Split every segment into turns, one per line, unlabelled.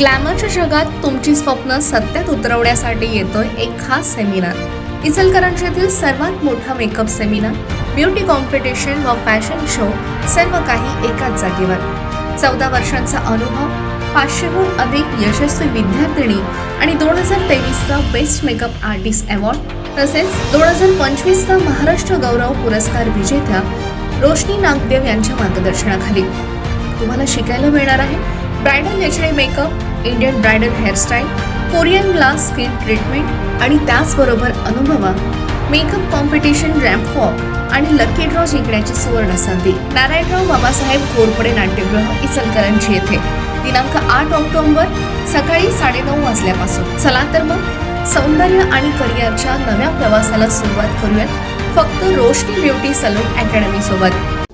ग्लॅमरच्या जगात तुमची स्वप्न सत्यात उतरवण्यासाठी येतोय एक खास सेमिनार. इचलकरंजीतील सर्वात मोठा मेकअप सेमिनार ब्युटी कॉम्पिटिशन व फॅशन शो सर्व काही एकाच जागेवर. चौदा वर्षांचा अनुभव पाचशेहून अधिक यशस्वी विद्यार्थिनी आणि दोन हजार तेवीसचा बेस्ट मेकअप आर्टिस्ट अवॉर्ड तसेच दोन हजार पंचवीसचा महाराष्ट्र गौरव पुरस्कार विजेत्या रोशनी नागदेव यांच्या मार्गदर्शनाखाली. तुम्हाला शिकायला मिळणार आहे bridal HD makeup Indian bridal hairstyle Korean glass skin treatment आणि त्याचबरोबर अनुभवा मेकअप कॉम्पिटिशन रॅम्प वॉक आणि लकी ड्रॉ जिंकण्याची सुवर्ण संधी. नारायणराव बाबासाहेब घोरपडे नाट्यगृह इचलकरंजी येथे. दिनांक आठ ऑक्टोबर सकाळी साडेनऊ वाजल्यापासून. चला तर मग सौंदर्य आणि करिअरच्या नव्या प्रवासाला सुरुवात करूयात. फक्त रोशनी ब्युटी सलून अकॅडमी सोबत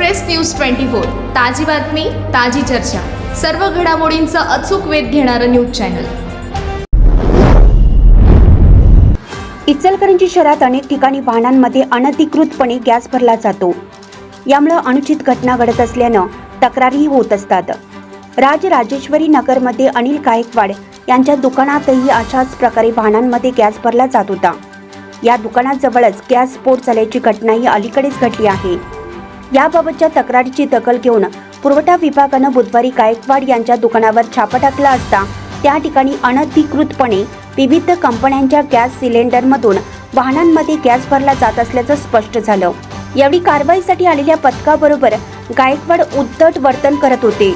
एक्सप्रेस न्यूज ट्वेंटी फोर ताजी बातमी ताजी चर्चा. सर्व घडामोडींचा अचूक वेध घेणारं न्यूज चॅनल.
इचलकरंजी शहरात अनेक ठिकाणी वाहनांमध्ये अनधिकृतपणे गॅस भरला जातो. यामुळं अनुचित घटना घडत असल्यानं तक्रारीही होत असतात. राजराजेश्वरी नगरमध्ये अनिल गायकवाड यांच्या दुकानातही अशाच प्रकारे वाहनांमध्ये गॅस भरला जात होता. या दुकानाजवळच गॅस स्फोट झाल्याची घटनाही अलीकडेच घडली आहे. याबाबतच्या तक्रारीची दखल घेऊन पुरवठा विभागानं बुधवारी गायकवाड यांच्या दुकानावर छापा टाकला असता त्या ठिकाणी अनधिकृतपणे विविध कंपन्यांच्या गॅस सिलेंडरमधून वाहनांमध्ये गॅस भरला जात असल्याचं स्पष्ट झालं. यावेळी कारवाईसाठी आलेल्या पथकाबरोबर गायकवाड उद्धट वर्तन करत होते.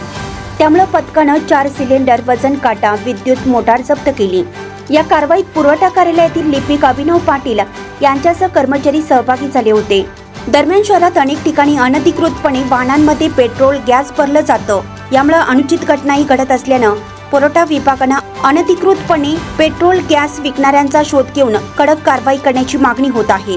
त्यामुळे पथकानं चार सिलेंडर वजन काटा विद्युत मोटार जप्त केली. या कारवाईत पुरवठा कार्यालयातील लिपिक अभिनव पाटील यांच्यासह कर्मचारी सहभागी झाले होते. दरम्यान शहरात अनेक ठिकाणी अनधिकृतपणे वाहनांमध्ये पेट्रोल गॅस भरलं जातं. यामुळे अनुचित घटनाही घडत असल्यानं पुरवठा विभागानं अनधिकृतपणे पेट्रोल गॅस विकणाऱ्यांचा शोध घेऊन कडक कारवाई करण्याची मागणी होत आहे.